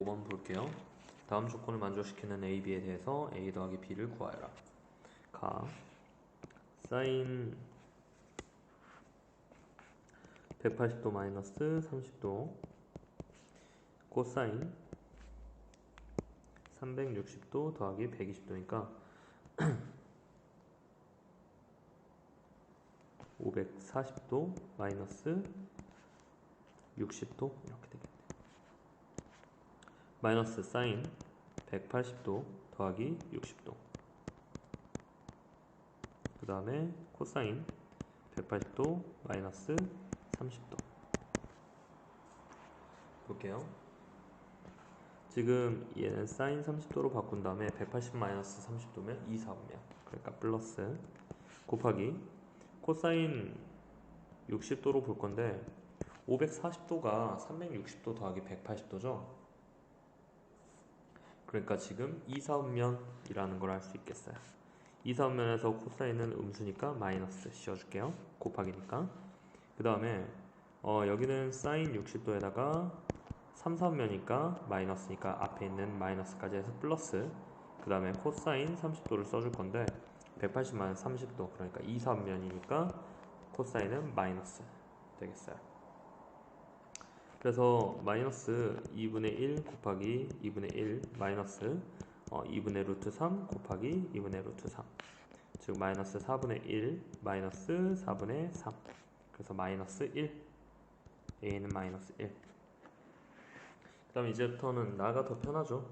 5번 볼게요. 다음 조건을 만족시키는 A, B에 대해서 A 더하기 B를 구하여라. 가 사인 180도 마이너스 30도 코사인 360도 더하기 120도니까 540도 마이너스 60도 이렇게 되겠네요. 마이너스 사인 180도 더하기 60도. 그 다음에 코사인 180도 마이너스 30도. 볼게요. 지금 얘는 사인 30도로 바꾼 다음에 180 마이너스 30도면 2, 4분면 그러니까 플러스 곱하기 코사인 60도로 볼 건데 540도가 360도 더하기 180도죠 그러니까 지금 2, 4분면이라는 걸알수 있겠어요. 2, 4분면에서 코사인은 음수니까 마이너스 씌워줄게요. 곱하기니까. 그 다음에 어, 여기는 사인 60도에다가 3, 4분면이니까 마이너스니까 앞에 있는 마이너스까지 해서 플러스. 그 다음에 코사인 30도를 써줄 건데 180 마이너스 30도. 그러니까 2, 4분면이니까 코사인은 마이너스 되겠어요 그래서 마이너스 2분의 1 곱하기 2분의 1 마이너스 어, 2분의 루트 3 곱하기 2분의 루트 3. 즉 마이너스 4분의 1 마이너스 4분의 3. 그래서 마이너스 1. a는 마이너스 1. 그 다음 이제부터는 나가 더 편하죠.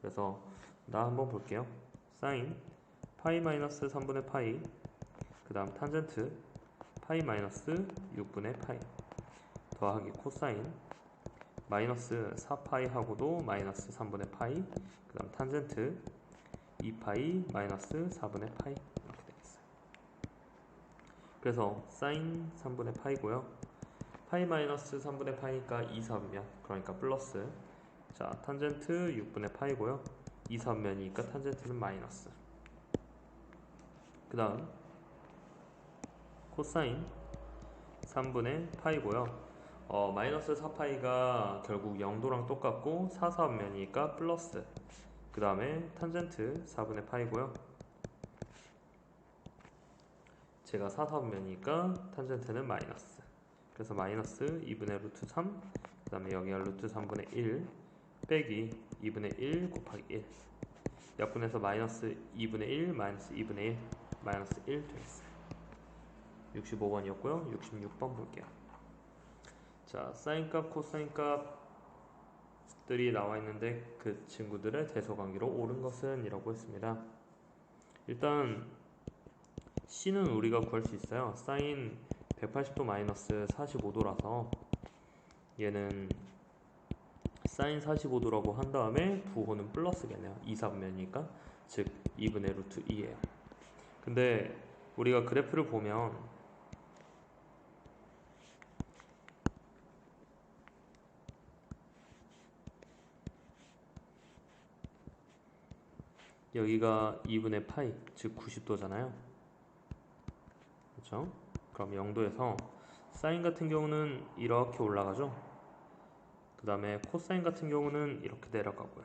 그래서 나 한번 볼게요. 사인 파이 마이너스 3분의 파이 그 다음 탄젠트 파이 마이너스 6분의 파이 더하기 코사인 마이너스 4파이하고도 마이너스 3분의 파이 그 다음 탄젠트 2파이 마이너스 4분의 파이 이렇게 되겠어요. 그래서 사인 3분의 파이고요. 파이 마이너스 3분의 파이니까 2, 4분면 그러니까 플러스. 자 탄젠트 6분의 파이고요. 2, 3면이니까 탄젠트는 마이너스. 그 다음 코사인 3분의 파이고요 어, 마이너스 4파이가 결국 0도랑 똑같고 4, 4면이니까 플러스. 그 다음에 탄젠트 4분의 파이고요. 제가 4, 4면이니까 탄젠트는 마이너스. 그래서 마이너스 2분의 루트 3 그 다음에 여기가 루트 3분의 1 빼기 2분의 1 곱하기 1 약분해서 마이너스 2분의 1 마이너스 2분의 1 마이너스 1 되겠어요. 65번이었고요. 66번 볼게요 자, 사인값, 코사인값들이 나와 있는데 그 친구들의 대소관계로 옳은 것은 이라고 했습니다. 일단 C는 우리가 구할 수 있어요. 사인 180도 마이너스 45도라서 얘는 사인 45도라고 한 다음에 부호는 플러스겠네요. 2, 3면이니까 즉 2분의 루트 2예요. 근데 우리가 그래프를 보면 여기가 2분의 파이 즉 90도잖아요. 그렇죠? 그럼 0도에서 사인 같은 경우는 이렇게 올라가죠? 그 다음에 코사인 같은 경우는 이렇게 내려가고요.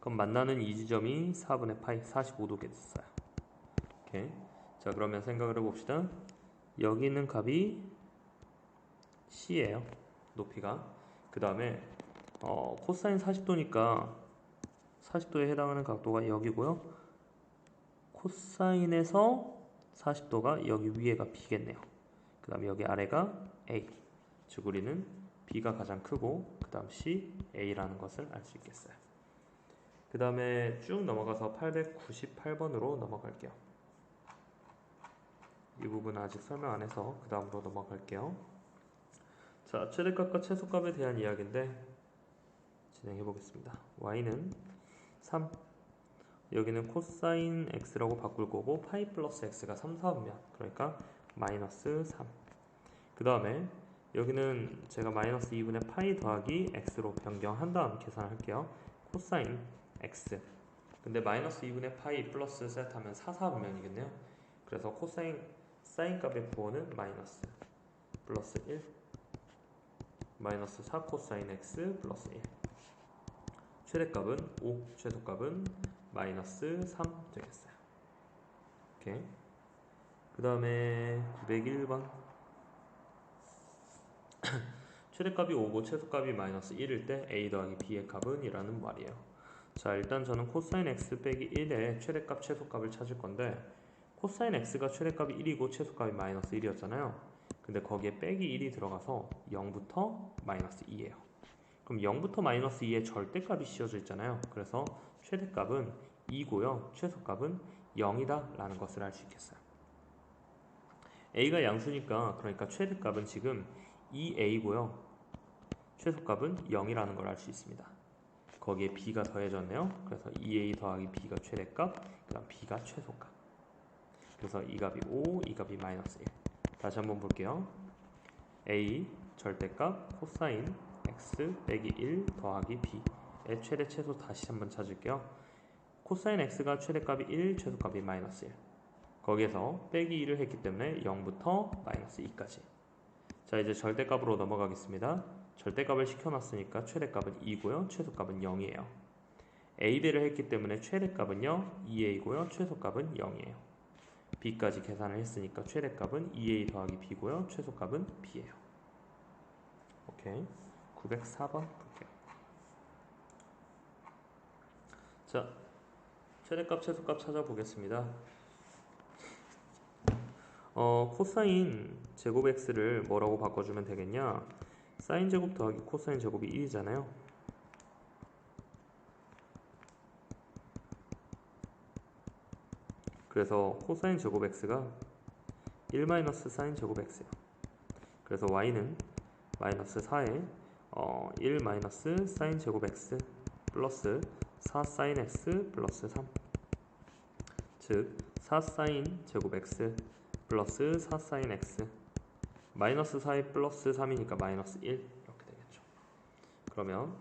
그럼 만나는 이 지점이 4분의 파이 45도게 됐어요. 오케이. 자 그러면 생각을 해봅시다. 여기 있는 값이 C예요 높이가. 그 다음에 어, 코사인 40도니까 40도에 해당하는 각도가 여기고요. 코사인에서 40도가 여기 위에가 B겠네요. 그 다음에 여기 아래가 A. 즉 우리는 B가 가장 크고 그 다음 C, A라는 것을 알 수 있겠어요. 그 다음에 쭉 넘어가서 898번으로 넘어갈게요. 이 부분은 아직 설명 안 해서 그 다음으로 넘어갈게요. 자, 최대값과 최소값에 대한 이야기인데 진행해 보겠습니다. y는 3 여기는 코사인 x라고 바꿀 거고 파이 플러스 x가 3, 4분면 그러니까 마이너스 3 그 다음에 여기는 제가 마이너스 2분의 파이 더하기 x로 변경한 다음 계산할게요. 코사인 x. 근데 마이너스 2분의 파이 플러스 셋하면 4, 4분면이겠네요. 그래서 코사인 사인 값의 부호는 마이너스 플러스 1 마이너스 4 코사인 x 플러스 1 최대값은 5 최소값은 마이너스 3 되겠어요. 오케이. 그 다음에 901번. 최대값이 5고 최소값이 마이너스 1일 때 a 더하기 b의 값은 이라는 말이에요. 자 일단 저는 코사인 x 빼기 1의 최대값 최소값을 찾을 건데 코사인 x가 최대값이 1이고 최소값이 마이너스 1이었잖아요. 근데 거기에 빼기 1이 들어가서 0부터 마이너스 2예요 그럼 0부터 마이너스 2의 절대값이 씌워져 있잖아요. 그래서 최대값은 2고요. 최소값은 0이다 라는 것을 알 수 있겠어요. A가 양수니까 그러니까 최대값은 지금 2a고요. 최소값은 0이라는 걸 알 수 있습니다. 거기에 b가 더해졌네요. 그래서 2a 더하기 b가 최대값 그 다음 b가 최소값. 그래서 이 값이 5, 이 값이 마이너스 1 다시 한번 볼게요. A 절대값 코사인 x 빼기 1 더하기 b의 최대 최소 다시 한번 찾을게요. 코사인 x가 최대값이 1, 최소값이 마이너스 1 거기에서 빼기 1을 했기 때문에 0부터 마이너스 2까지. 자 이제 절대값으로 넘어가겠습니다. 절대값을 시켜놨으니까 최대값은 2고요. 최소값은 0이에요. A배를 했기 때문에 최대값은요 2a고요. 최소값은 0이에요. B까지 계산을 했으니까 최대값은 2a 더하기 b고요. 최소값은 b예요. 오케이 904번 볼게요 자 최대값 최소값 찾아보겠습니다 어, 코사인 제곱 x를 뭐라고 바꿔주면 되겠냐? 사인 제곱 더하기 코사인 제곱이 1이잖아요. 그래서 코사인 제곱 x가 1 마이너스 사인 제곱 x예요. 그래서 y는 마이너스 4에 어, 1 마이너스 사인 제곱 x 플러스 4 사인 x 플러스 3 즉 4 사인 제곱 x 플러스 4 사인 x 마이너스 4에 플러스 3이니까 마이너스 1 이렇게 되겠죠. 그러면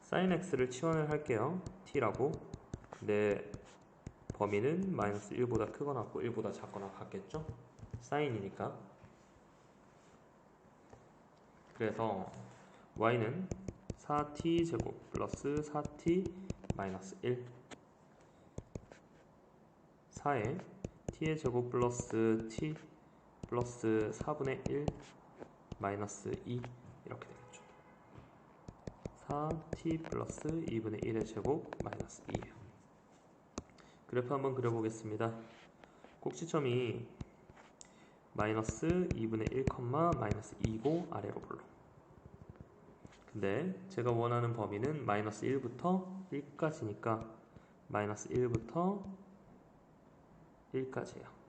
사인 x를 치환을 할게요. T라고. 근데 범위는 마이너스 1보다 크거나 같고 1보다 작거나 같겠죠? 사인이니까. 그래서 y는 4t 제곱 플러스 4t 마이너스 1 4에 t의 제곱 플러스 t 플러스 4분의 1 마이너스 2 이렇게 되겠죠. 4t 플러스 2분의 1의 제곱 마이너스 2예요 그래프 한번 그려보겠습니다. 꼭지점이 마이너스 2분의 1, 마이너스 2고 아래로 볼로 근데 제가 원하는 범위는 마이너스 1부터 1까지니까 마이너스 1부터 1까지예요.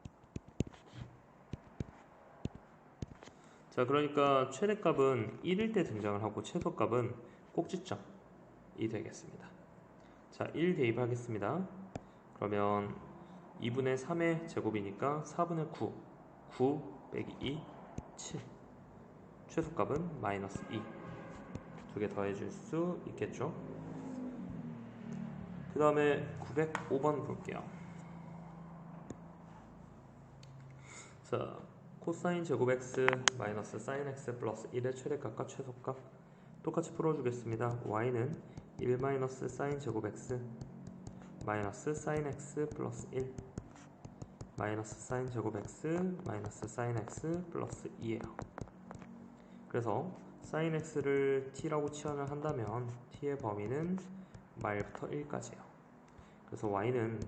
자, 그러니까 최대값은 1일 때 등장을 하고 최소값은 꼭지점이 되겠습니다. 자, 1 대입하겠습니다. 그러면 2분의 3의 제곱이니까 4분의 9, 9 빼기 2, 7. 최소값은 마이너스 2. 두 개 더해줄 수 있겠죠? 그 다음에 905번 볼게요. 자, 코사인 제곱 x 마이너스 사인 x 플러스 1의 최대값과 최소값 똑같이 풀어주겠습니다. y는 1 마이너스 사인 제곱 x 마이너스 사인 x 플러스 1 마이너스 사인 제곱 x 마이너스 사인 x 플러스 2예요. 그래서 사인 x를 t라고 치환을 한다면 t의 범위는 말부터 1까지예요. 그래서 y는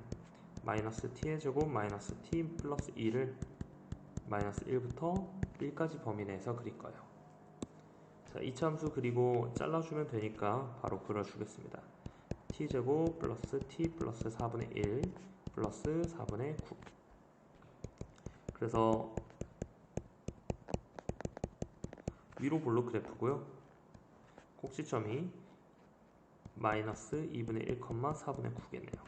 마이너스 t의 제곱 마이너스 t 플러스 2를 마이너스 1부터 1까지 범위 내에서 그릴 거예요. 자, 이차함수 그리고 잘라주면 되니까 바로 그려주겠습니다. t제곱 플러스 t 플러스 4분의 1 플러스 4분의 9 그래서 위로 볼록 그래프고요. 꼭지점이 마이너스 2분의 1, 4분의 9겠네요.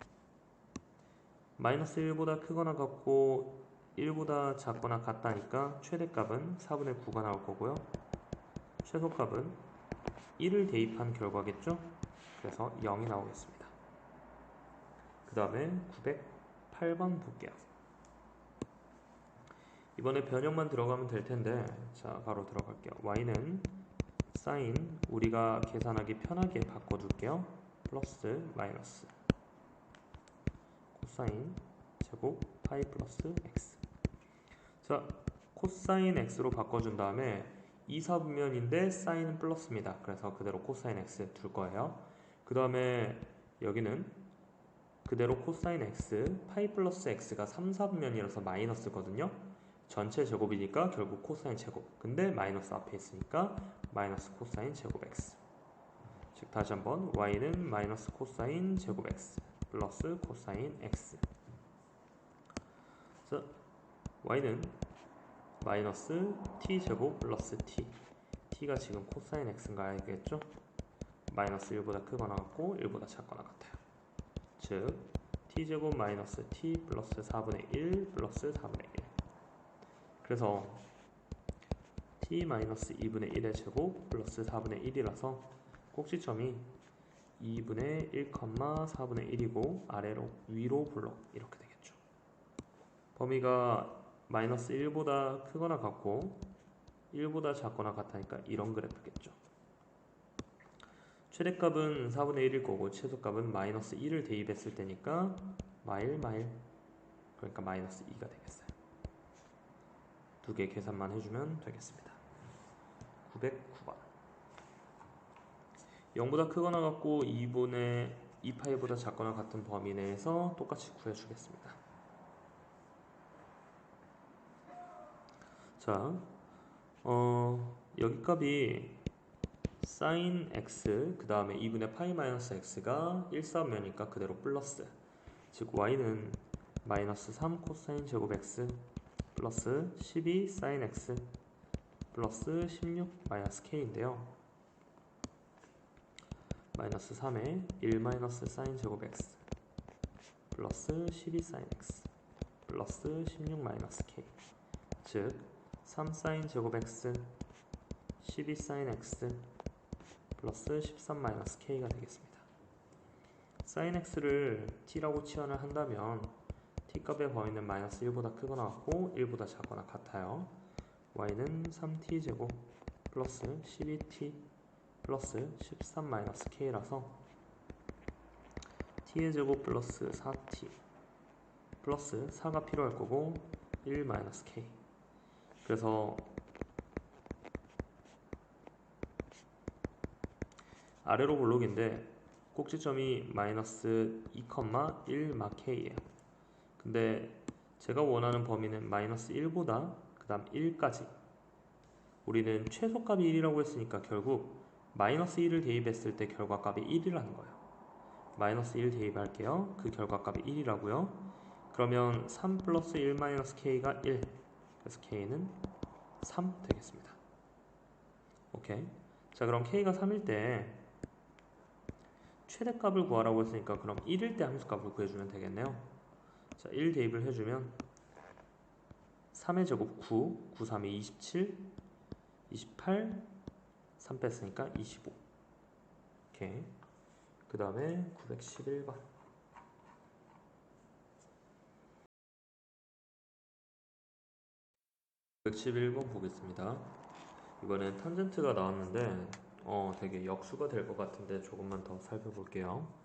마이너스 1보다 크거나 같고 1보다 작거나 같다니까 최대값은 4분의 9가 나올 거고요. 최소값은 1을 대입한 결과겠죠? 그래서 0이 나오겠습니다. 그 다음에 908번 볼게요. 이번에 변형만 들어가면 될 텐데 자 바로 들어갈게요. y는 사인 우리가 계산하기 편하게 바꿔둘게요. 플러스 마이너스 코사인 제곱 파이 플러스 x 자 코사인 x로 바꿔준 다음에 2사분면인데 사인은 플러스입니다. 그래서 그대로 코사인 x 둘 거예요. 그 다음에 여기는 그대로 코사인 x 파이 플러스 x가 3, 4분면이라서 마이너스거든요. 전체 제곱이니까 결국 코사인 제곱. 근데 마이너스 앞에 있으니까 마이너스 코사인 제곱 x. 즉 다시 한번 y는 마이너스 코사인 제곱 x 플러스 코사인 x. 자, y는 마이너스 t 제곱 플러스 t. t가 지금 코사인 x인가 알겠죠? 마이너스 1보다 크거나 같고 1보다 작거나 같아요. 즉 t제곱 마이너스 t 플러스 4분의 1 플러스 4분의 1 그래서 t 마이너스 2분의 1의 제곱 플러스 4분의 1이라서 꼭지점이 2분의 1, 4분의 1이고 아래로 위로 블록 이렇게 되겠죠. 범위가 마이너스 1보다 크거나 같고 1보다 작거나 같다니까 이런 그래프겠죠. 최대값은 4분의 1일 거고 최소값은 마이너스 1을 대입했을 때니까 마일 마일 그러니까 마이너스 2가 되겠어요. 두 개 계산만 해주면 되겠습니다. 909번 0보다 크거나 같고 2분의 2파이보다 작거나 같은 범위 내에서 똑같이 구해주겠습니다. 자, 어, 여기 값이 sin x 그 다음에 2분의 파이 마이너스 x가 1, 4면이니까 그대로 플러스 즉 y는 마이너스 3 코사인 제곱 x 플러스 12 sin x 플러스 16 마이너스 k인데요 마이너스 3에 1 마이너스 sin 제곱 x 플러스 12 sin x 플러스 16 마이너스 k 즉3 sin 제곱 x 12 sin x 플러스 13 마이너스 k가 되겠습니다. sin x를 t라고 치환을 한다면 t 값의 범위는 마이너스 1보다 크거나 같고 1보다 작거나 같아요. y는 3t 제곱 플러스 12t 플러스 13 마이너스 k라서 t의 제곱 플러스 4t 플러스 4가 필요할 거고 1 마이너스 k 그래서 아래로 블록인데 꼭지점이 마이너스 2,1 마k예요. 근데 제가 원하는 범위는 마이너스 1보다 그 다음 1까지 우리는 최소값이 1이라고 했으니까 결국 마이너스 1을 대입했을 때 결과값이 1이라는 거예요. 마이너스 1 대입할게요. 그 결과값이 1이라고요. 그러면 3 플러스 1 마이너스 k가 1 그래서 k는 3 되겠습니다. 오케이. 자 그럼 k가 3일 때 최대값을 구하라고 했으니까 그럼 1일 때 함수값을 구해주면 되겠네요. 자, 1 대입을 해주면 3의 제곱 9, 9, 3이 27, 28, 3 뺐으니까 25. 오케이. 그 다음에 911번. 911번 보겠습니다. 이번엔 탄젠트가 나왔는데 어, 되게 역수가 될 것 같은데 조금만 더 살펴볼게요.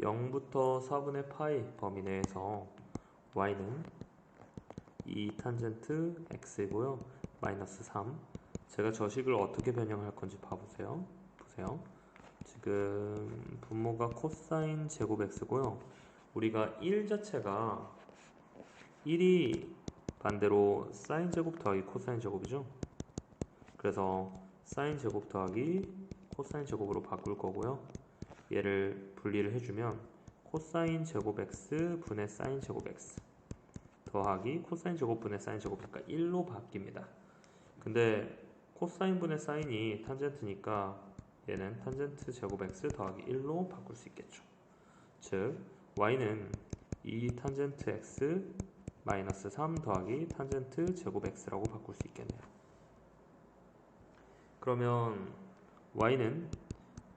0부터 4분의 파이 범위 내에서 y는 2 탄젠트 x이고요. 마이너스 3. 제가 저 식을 어떻게 변형할 건지 봐보세요. 보세요. 지금 분모가 코사인 제곱 x고요. 우리가 1 자체가 1이 반대로 사인 제곱 더하기 코사인 제곱이죠. 그래서 사인 제곱 더하기 코사인 제곱으로 바꿀 거고요. 얘를 분리를 해주면 코사인 제곱 x 분의 사인 제곱 x 더하기 코사인 제곱 분의 사인 제곱이니까 1로 바뀝니다. 근데 코사인 분의 사인이 탄젠트니까 얘는 탄젠트 제곱 x 더하기 1로 바꿀 수 있겠죠. 즉 y는 2 탄젠트 x 마이너스 3 더하기 탄젠트 제곱 x라고 바꿀 수 있겠네요. 그러면 y는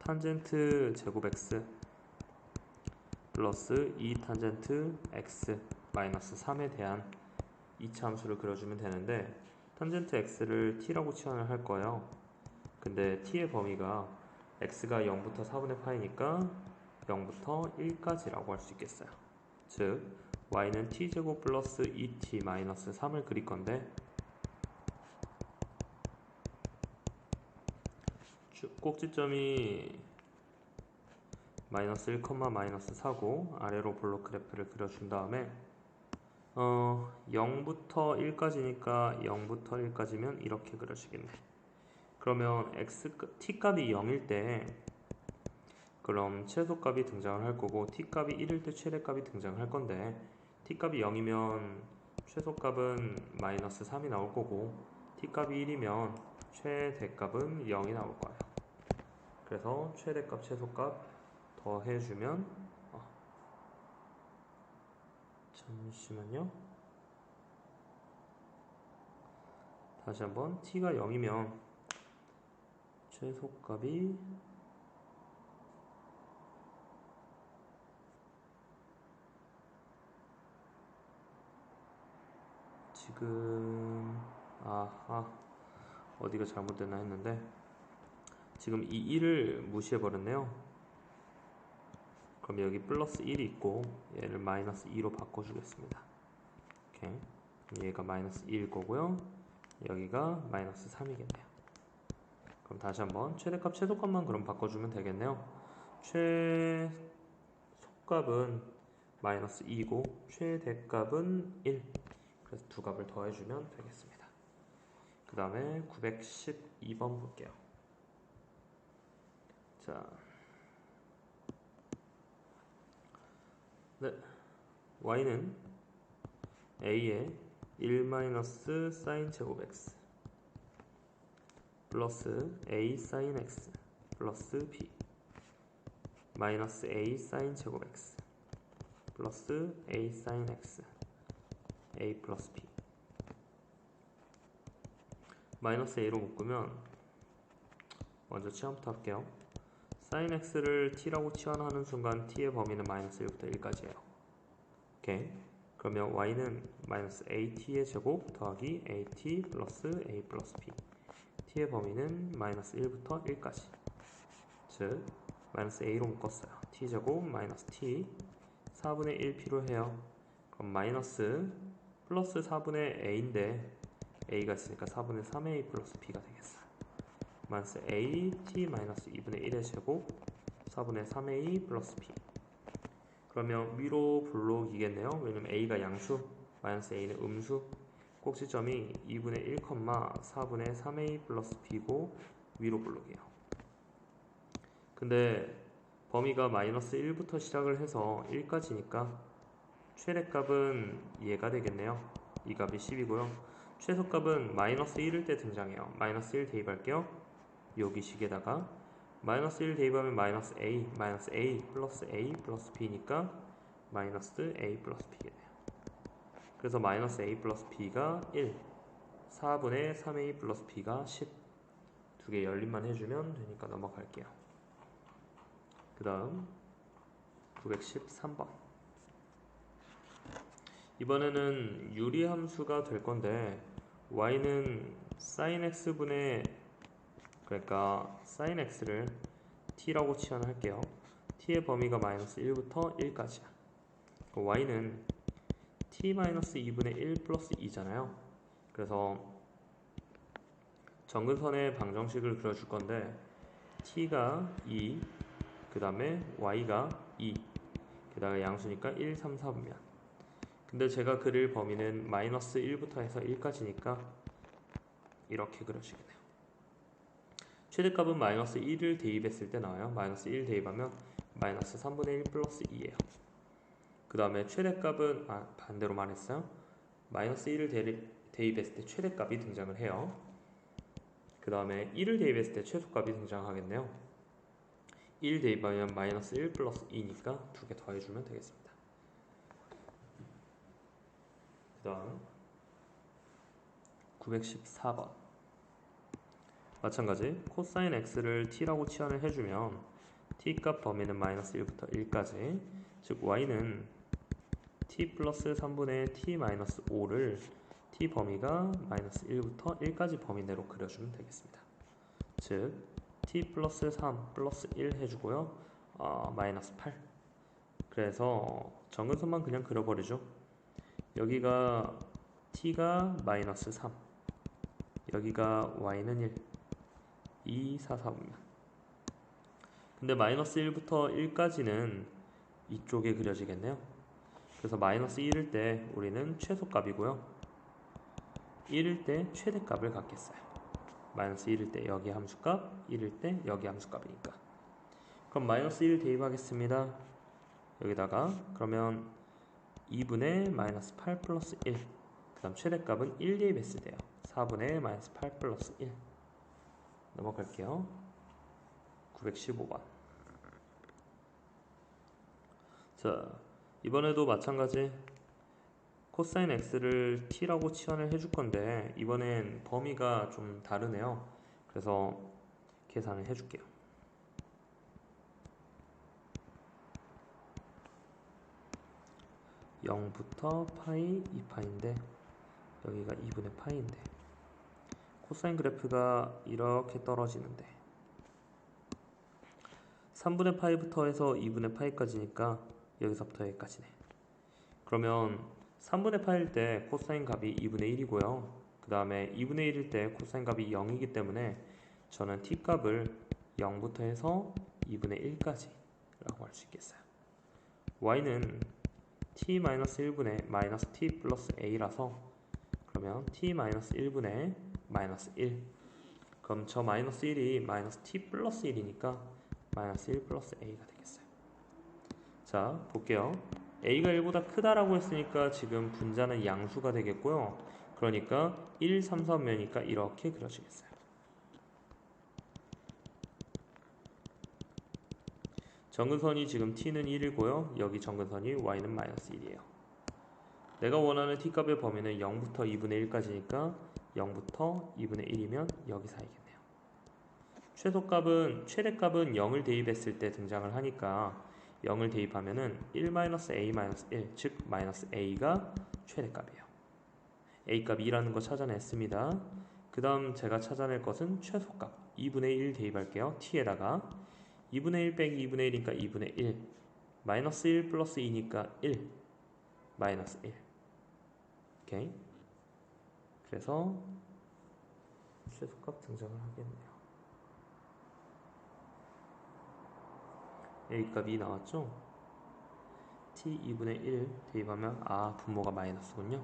탄젠트 제곱 x 플러스 2 탄젠트 x 마이너스 3에 대한 이차 함수를 그려주면 되는데 탄젠트 x를 t라고 치환을 할 거예요. 근데 t의 범위가 x가 0부터 4분의 파이니까 0부터 1까지라고 할 수 있겠어요. 즉 y는 t제곱 플러스 2t 마이너스 3을 그릴 건데 꼭지점이 마이너스 1, 마이너스 4고 아래로 블록 그래프를 그려준 다음에 어 0부터 1까지니까 0부터 1까지면 이렇게 그려지겠네. 그러면 x t 값이 0일 때 그럼 최소값이 등장을 할 거고 t 값이 1일 때 최대값이 등장을 할 건데 t 값이 0이면 최소값은 마이너스 3이 나올 거고 t 값이 1이면 최대값은 0이 나올 거예요. 그래서 최대값 최소값 더해주면 어, 잠시만요. 다시 한번 t가 0이면 최소값이 지금 아하 어디가 잘못됐나 했는데 지금 이 1을 무시해 버렸네요. 그럼 여기 플러스 1이 있고 얘를 마이너스 2로 바꿔주겠습니다. 얘가 마이너스 2일 거고요. 여기가 마이너스 3이겠네요. 그럼 다시 한번 최대값 최소값만 그럼 바꿔주면 되겠네요. 최소값은 마이너스 2고 최대값은 1. 그래서 두 값을 더해주면 되겠습니다. 그 다음에 912번 볼게요. 자, 네, y는 a의 1 마이너스 제곱 x 플러스 a 사인 x 플러스 b 마이너스 a 사인 제곱 x 플러스 a 사인 x a 플러스 b 마이너스 a로 묶으면 먼저 치환부터 할게요 사인 x를 t라고 치환하는 순간 t의 범위는 마이너스 1부터 1까지예요. 오케이? 그러면 y는 마이너스 at의 제곱 더하기 at 플러스 a 플러스 b. T의 범위는 마이너스 1부터 1까지. 즉 마이너스 a로 묶었어요. T제곱 마이너스 t 4분의 1 필요해요. 그럼 마이너스 플러스 4분의 a인데 a가 있으니까 4분의 3a 플러스 b가 되겠어요 마이너스 a t 마이너스 2분의 1의 제곱 4분의 3a 플러스 b 그러면 위로 블록이겠네요. 왜냐면 a가 양수 마이너스 a는 음수. 꼭지점이 2분의 1, 4분의 3a 플러스 b고 위로 블록이에요. 근데 범위가 마이너스 1부터 시작을 해서 1까지니까 최대값은 얘가 되겠네요. 이 값이 10이고요. 최소값은 마이너스 1일 때 등장해요. 마이너스 1 대입할게요 여기 식에다가 마이너스 1 대입하면 마이너스 a 마이너스 a 플러스 a 플러스 b니까 마이너스 a 플러스 b겠네요. 그래서 마이너스 a 플러스 b가 1 4분의 3a 플러스 b가 10 두 개 열림만 해주면 되니까 넘어갈게요. 그 다음 913번. 이번에는 유리함수가 될 건데 y는 sin x분의 그러니까 sin x를 t라고 치환할게요. t의 범위가 마이너스 1부터 1까지야. y는 t 마이너스 2분의 1 플러스 2잖아요. 그래서 정근선의 방정식을 그려줄 건데 t가 2, 그 다음에 y가 2, 게다가 양수니까 1, 3, 4분면 근데 제가 그릴 범위는 마이너스 1부터 해서 1까지니까 이렇게 그려지겠네요. 최대값은 마이너스 1을 대입했을 때 나와요. 마이너스 1 대입하면 마이너스 3분의 1 플러스 2예요. 그 다음에 최대값은 아, 반대로 말했어요. 마이너스 1을 대입, 대입했을 때 최대값이 등장을 해요. 그 다음에 1을 대입했을 때 최소값이 등장하겠네요. 1 대입하면 마이너스 1 플러스 2니까 두 개 더해주면 되겠습니다. 그 다음 914번 마찬가지 코사인 x를 t라고 치환을 해주면 t값 범위는 마이너스 1부터 1까지 즉 y는 t 플러스 3분의 t 마이너스 5를 t 범위가 마이너스 1부터 1까지 범위 내로 그려주면 되겠습니다 즉 t 플러스 3 플러스 1 해주고요. 어, 마이너스 8. 그래서 정근선만 그냥 그려버리죠. 여기가 t가 마이너스 3. 여기가 y는 1. 2, 4, 4분면. 근데 마이너스 1부터 1까지는 이쪽에 그려지겠네요. 그래서 마이너스 1일 때 우리는 최소값이고요. 1일 때 최대값을 갖겠어요. 마이너스 1일 때 여기 함수값, 1일 때 여기 함수값이니까. 그럼 마이너스 1 대입하겠습니다. 여기다가 그러면 2분의 마이너스 8 플러스 1. 그 다음 최대값은 1 대입했을 때요. 4분의 마이너스 8 플러스 1. 넘어갈게요. 915번. 자, 이번에도 마찬가지 코사인 x를 t라고 치환을 해줄 건데 이번엔 범위가 좀 다르네요. 그래서 계산을 해줄게요. (0부터) 파이 2파인데 여기가 2분의 파이인데 코사인 그래프가 이렇게 떨어지는데 3분의 파이부터 해서 2분의 파이까지니까 여기서부터 여기까지네 그러면 3분의 파일 때 코사인 값이 2분의 1이고요. 그 다음에 2분의 1일 때 코사인 값이 0이기 때문에 저는 t 값을 0부터 해서 2분의 1까지 라고 할 수 있겠어요. y는 t-1분의 마이너스 t 플러스 a라서 그러면 t-1분의 마이너스 1 그럼 저 마이너스 1이 마이너스 t 플러스 1이니까 마이너스 1 플러스 a가 되겠어요. 자 볼게요. a가 1보다 크다라고 했으니까 지금 분자는 양수가 되겠고요. 그러니까 1, 3, 4면이니까 이렇게 그려지겠어요. 정근선이 지금 t는 1이고요. 여기 정근선이 y는 마이너스 1이에요. 내가 원하는 t값의 범위는 0부터 2분의 1까지니까 0부터 2분의 1이면 여기 사이겠네요. 최소값은 최대값은 0을 대입했을 때 등장을 하니까 0을 대입하면은 1-a-1, 즉 a가 최대값이에요. a 값 2라는 거 찾아냈습니다. 그 다음 제가 찾아낼 것은 최소값 2분의 1 대입할게요. t에다가 2분의 1 빼기 2분의 1이니까 2분의 1 마이너스 1 플러스 2니까 1 마이너스 1 오케이 그래서 최소값 등장을 하겠네요. a 값이 나왔죠? t 2분의 1 대입하면 아 분모가 마이너스군요.